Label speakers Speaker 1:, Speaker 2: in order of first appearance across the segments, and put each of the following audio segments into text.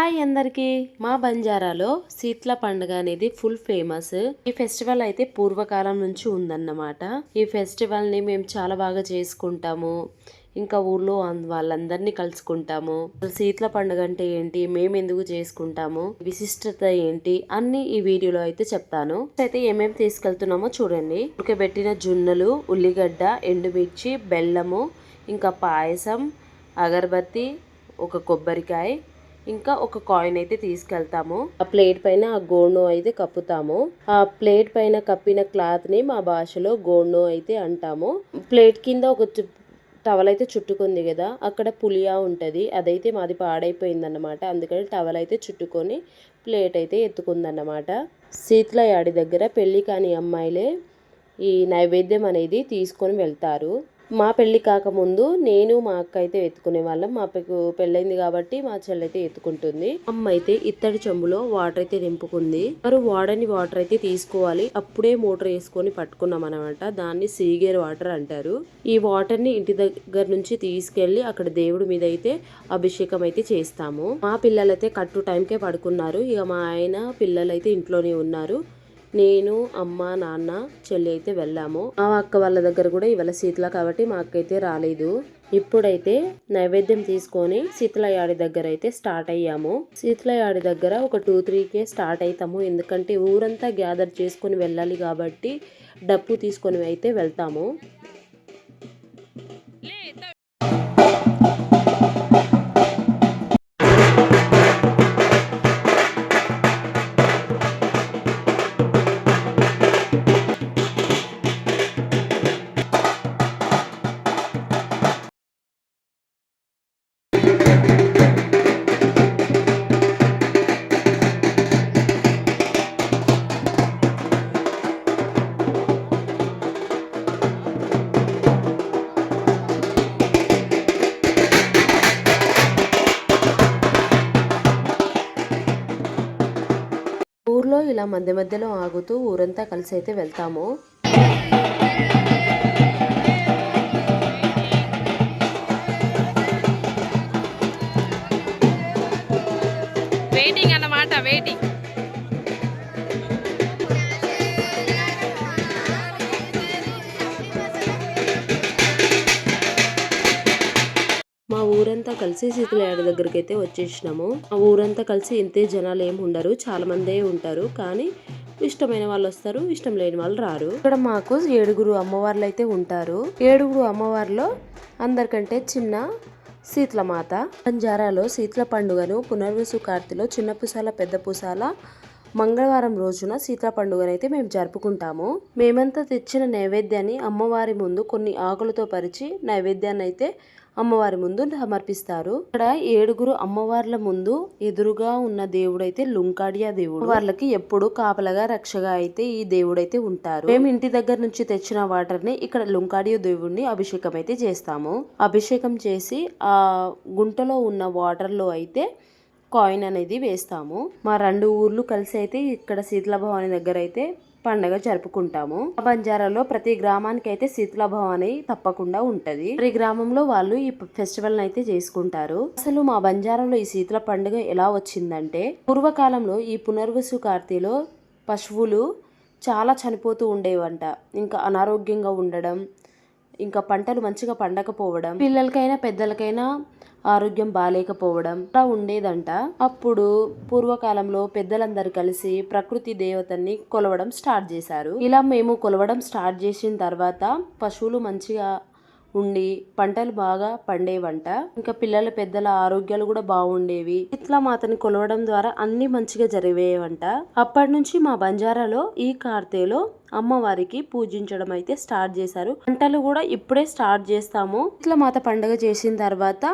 Speaker 1: Hi అందరికీ. మా బంజారాలో సీట్ల పండుగ అనేది ఫుల్ ఫేమస్. ఈ ఫెస్టివల్ అయితే పూర్వకాలం నుంచి ఉందన్నమాట. ఈ ఫెస్టివల్ని మేము చాలా బాగా చేసుకుంటాము. ఇంకా ఊర్లో వాళ్ళందరినీ కలుసుకుంటాము. అసలు శీతల పండుగ అంటే ఏంటి? మేము ఎందుకు చేసుకుంటాము? విశిష్టత ఏంటి? అన్ని ఈ వీడియోలో అయితే చెప్తాను. అయితే ఏమేమి తీసుకెళ్తున్నామో చూడండి. ఉడకబెట్టిన జున్నలు ఉల్లిగడ్డ ఎండుమిర్చి బెల్లము ఇంకా పాయసం అగరబత్తి ఒక కొబ్బరికాయ ఇంకా ఒక కాయిన్ అయితే తీసుకెళ్తాము. ఆ ప్లేట్ పైన ఆ గోణు అయితే కప్పుతాము. ఆ ప్లేట్ పైన కప్పిన క్లాత్ని మా భాషలో గోణు అయితే అంటాము. ప్లేట్ కింద ఒక టవల్ అయితే చుట్టుకుంది కదా అక్కడ పులియా ఉంటుంది. అదైతే మాది పాడైపోయిందన్నమాట. అందుకని టవల్ అయితే చుట్టుకొని ప్లేట్ అయితే ఎత్తుకుందన్నమాట. శీతల యాడి దగ్గర పెళ్ళి కాని అమ్మాయిలే ఈ నైవేద్యం అనేది తీసుకొని వెళ్తారు. మా పెళ్ళి కాకముందు నేను మా అక్క అయితే ఎత్తుకునే వాళ్ళం. మా అక్కకు పెళ్ళైంది కాబట్టి మా చెల్లి అయితే ఎత్తుకుంటుంది. అమ్మ అయితే ఇత్తడి చెంబులో వాటర్ అయితే నింపుకుంది. మరి వాడని వాటర్ అయితే తీసుకోవాలి. అప్పుడే మోటార్ వేసుకొని పట్టుకున్నాం అనమాట దాన్ని సీగేర్ వాటర్ అంటారు. ఈ వాటర్ని ఇంటి దగ్గర నుంచి తీసుకెళ్ళి అక్కడ దేవుడి మీద అయితే అభిషేకం అయితే చేస్తాము. మా పిల్లలైతే కట్టు టైంకే పడుకున్నారు. ఇక మా ఆయన పిల్లలైతే ఇంట్లోనే ఉన్నారు. నేను అమ్మ నాన్న చెల్లి అయితే వెళ్ళాము. మా అక్క వాళ్ళ దగ్గర కూడా ఇవాళ శీతల కాబట్టి మా అక్క అయితే రాలేదు. ఇప్పుడైతే నైవేద్యం తీసుకొని శీతల యాడి దగ్గర అయితే స్టార్ట్ అయ్యాము. శీతలయాడి దగ్గర ఒక టూ త్రీకే స్టార్ట్ అవుతాము ఎందుకంటే ఊరంతా గ్యాదర్ చేసుకొని వెళ్ళాలి కాబట్టి డప్పు తీసుకొని అయితే వెళ్తాము. ఇలా మధ్య మధ్యలో ఆగుతూ ఊరంతా కలిసి అయితే వెళ్తాము. ఊరంతా కలిసి శీతలయాడ దగ్గరికి అయితే వచ్చేసినాము. ఆ ఊరంతా కలిసి ఇంతే జనాలు ఏమి ఉండరు చాలా మందే ఉంటారు. కానీ ఇష్టమైన వాళ్ళు వస్తారు ఇష్టం లేని వాళ్ళు రారు. ఇక్కడ మాకు ఏడుగురు అమ్మవార్లు అయితే ఉంటారు. ఏడుగురు అమ్మవార్లో అందరికంటే చిన్న శీతలమాత. బంజారాలో శీతల పండుగను పునర్వసు కార్తిలో చిన్న పూసాల పెద్ద పూసాల మంగళవారం రోజున శీతల పండుగనైతే మేము జరుపుకుంటాము. మేమంతా తెచ్చిన నైవేద్యాన్ని అమ్మవారి ముందు కొన్ని ఆకులతో పరిచి నైవేద్యాన్ని అయితే అమ్మవారి ముందు సమర్పిస్తారు. ఇక్కడ ఏడుగురు అమ్మవార్ల ముందు ఎదురుగా ఉన్న దేవుడైతే లుంకాడియా దేవుడు. వాళ్ళకి ఎప్పుడు కాపలగా రక్షగా అయితే ఈ దేవుడైతే ఉంటారు. మేము ఇంటి దగ్గర నుంచి తెచ్చిన వాటర్ని ఇక్కడ లుంకాడియో దేవుడిని అభిషేకం అయితే చేస్తాము. అభిషేకం చేసి ఆ గుంటలో ఉన్న వాటర్లో అయితే కాయిన్ అనేది వేస్తాము. మా రెండు ఊర్లు కలిసి అయితే ఇక్కడ శీతల భవాని దగ్గర అయితే పండగ జరుపుకుంటాము. ఆ బంజారాలో ప్రతి గ్రామానికి అయితే శీతల భవాని తప్పకుండా ఉంటది. ప్రతి గ్రామంలో వాళ్ళు ఈ ఫెస్టివల్ అయితే చేసుకుంటారు. అసలు మా బంజారాలో ఈ శీతల పండుగ ఎలా వచ్చిందంటే పూర్వకాలంలో ఈ పునర్వసు కార్తీలో పశువులు చాలా చనిపోతూ ఉండేవంట. ఇంకా అనారోగ్యంగా ఉండడం ఇంకా పంటలు మంచిగా పండకపోవడం పిల్లలకైనా పెద్దలకైనా ఆరోగ్యం బాగాలేకపోవడం అలా ఉండేదంట. అప్పుడు పూర్వకాలంలో పెద్దలందరూ కలిసి ప్రకృతి దేవతని కొలవడం స్టార్ట్ చేశారు. ఇలా మేము కొలవడం స్టార్ట్ చేసిన తర్వాత పశువులు మంచిగా ఉండి పంటలు బాగా పండేవంట. ఇంకా పిల్లల పెద్దల ఆరోగ్యాలు కూడా బాగుండేవి. ఇట్లా మాతని కొలవడం ద్వారా అన్ని మంచిగా జరిగేవంట. అప్పటి నుంచి మా బంజారాలో ఈ కార్తెలో అమ్మవారికి పూజించడం అయితే స్టార్ట్ చేశారు. పంటలు కూడా ఇప్పుడే స్టార్ట్ చేస్తాము. ఇట్లా మాత పండుగ చేసిన తర్వాత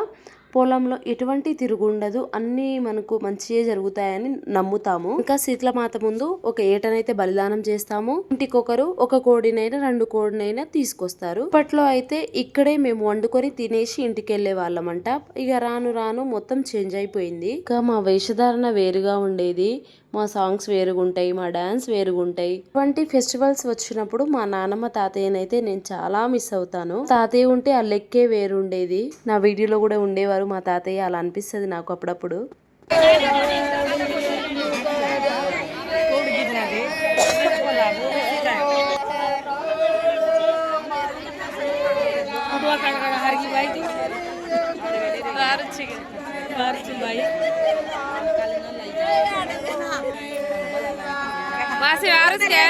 Speaker 1: పొలంలో ఎటువంటి తిరుగుండదు. అన్నీ అన్ని మనకు మంచిగా జరుగుతాయని నమ్ముతాము. ఇంకా శీతలమాత ముందు ఒక ఏటనైతే బలిదానం చేస్తాము. ఇంటికొకరు ఒక కోడినైనా రెండు కోడినైనా తీసుకొస్తారు. ఇప్పట్లో అయితే ఇక్కడే మేము వండుకొని తినేసి ఇంటికి వెళ్ళే వాళ్ళమంట. ఇక రాను రాను మొత్తం చేంజ్ అయిపోయింది. ఇంకా మా వేషధారణ వేరుగా ఉండేది. మా సాంగ్స్ వేరుగుంటాయి మా డాన్స్ వేరుగుంటాయి ఇటువంటి ఫెస్టివల్స్ వచ్చినప్పుడు మా నాన్నమ్మ తాతయ్యనైతే నేను చాలా మిస్ అవుతాను తాతయ్య ఉంటే ఆ లెక్కే వేరుండేది నా వీడియోలో కూడా ఉండేవారు మా తాతయ్య అలా అనిపిస్తుంది నాకు అప్పుడప్పుడు
Speaker 2: मासे वारच काय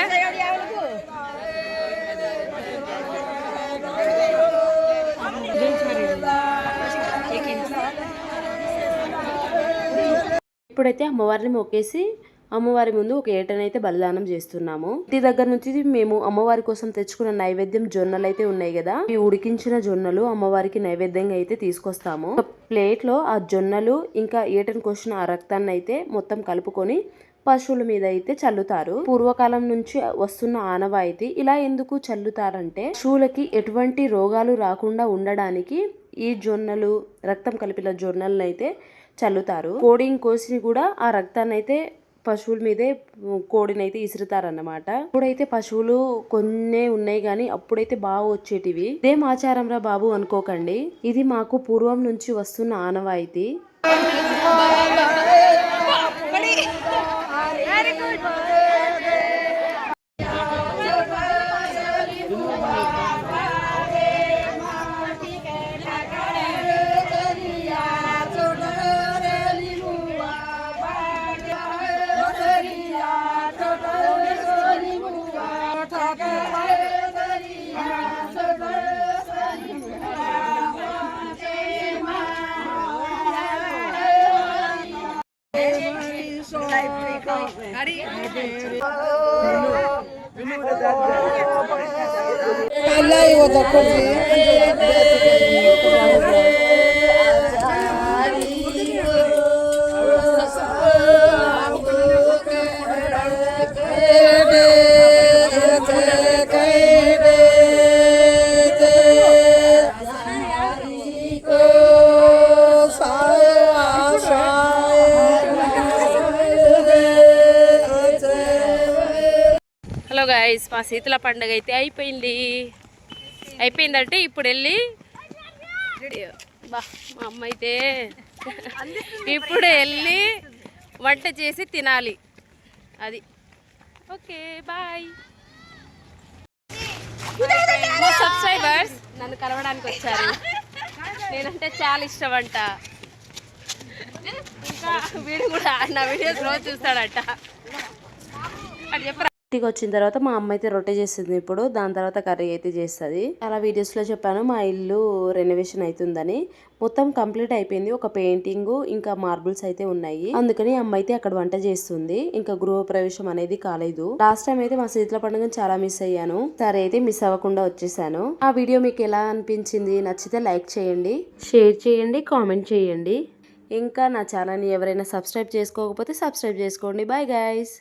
Speaker 1: ఇప్పుడైతే అమ్మవారిని మొక్కేసి అమ్మవారి ముందు ఒక ఏటనైతే బలిదానం చేస్తున్నాము ఇంటి దగ్గర నుంచి మేము అమ్మవారి కోసం తెచ్చుకున్న నైవేద్యం జొన్నలు అయితే ఉన్నాయి కదా ఈ ఉడికించిన జొన్నలు అమ్మవారికి నైవేద్యంగా అయితే తీసుకొస్తాము ఒక ప్లేట్ లో ఆ జొన్నలు ఇంకా ఏటను కోసిన ఆ రక్తాన్ని అయితే మొత్తం కలుపుకొని పశువుల మీద అయితే చల్లుతారు. పూర్వకాలం నుంచి వస్తున్న ఆనవాయితీ ఇలా ఎందుకు చల్లుతారంటే పశువులకి ఎటువంటి రోగాలు రాకుండా ఉండడానికి ఈ జొన్నలు రక్తం కలిపిన జొన్నలను అయితే చల్లుతారు. కోడిని కోసి కూడా ఆ రక్తాన్ని అయితే పశువుల మీదే కోడిని అయితే ఇసురుతారన్నమాట. ఇప్పుడైతే పశువులు కొన్నే ఉన్నాయి కానీ అప్పుడైతే బాగా వచ్చేటివి. ఇదేం ఆచారం రా బాబు అనుకోకండి. ఇది మాకు పూర్వం నుంచి వస్తున్న ఆనవాయితీ
Speaker 2: Hello, what a hello guys మా శీతల పండుగ అయితే అయిపోయింది. అయిపోయిందంటే ఇప్పుడు వెళ్ళి బా మా అమ్మ అయితే ఇప్పుడు వెళ్ళి వంట చేసి తినాలి. అది. ఓకే బాయ్ మా సబ్స్క్రైబర్స్ నన్ను కలవడానికి వచ్చారు. నేనంటే చాలా ఇష్టం అంట ఇంకా వీడు కూడా నా వీడియోస్ రోజు చూస్తాడట. అది చెప్పరా?
Speaker 1: ఇంటికి వచ్చిన తర్వాత మా అమ్మ అయితే రొట్టె చేస్తుంది ఇప్పుడు. దాని తర్వాత కర్రీ అయితే చేస్తుంది. అలా వీడియోస్లో చెప్పాను మా ఇల్లు రెనోవేషన్ అవుతుందని మొత్తం కంప్లీట్ అయిపోయింది. ఒక పెయింటింగ్ ఇంకా మార్బుల్స్ అయితే ఉన్నాయి. అందుకని అమ్మ అయితే అక్కడ వంట చేస్తుంది. ఇంకా గృహ ప్రవేశం అనేది కాలేదు. లాస్ట్ టైం అయితే మా శీతల పండుగ చాలా మిస్ అయ్యాను. సరే అయితే మిస్ అవ్వకుండా వచ్చేసాను. ఆ వీడియో మీకు ఎలా అనిపించింది? నచ్చితే లైక్ చేయండి. షేర్ చేయండి కామెంట్ చేయండి. ఇంకా నా ఛానల్ని ఎవరైనా సబ్స్క్రైబ్ చేసుకోకపోతే సబ్స్క్రైబ్ చేసుకోండి. Bye guys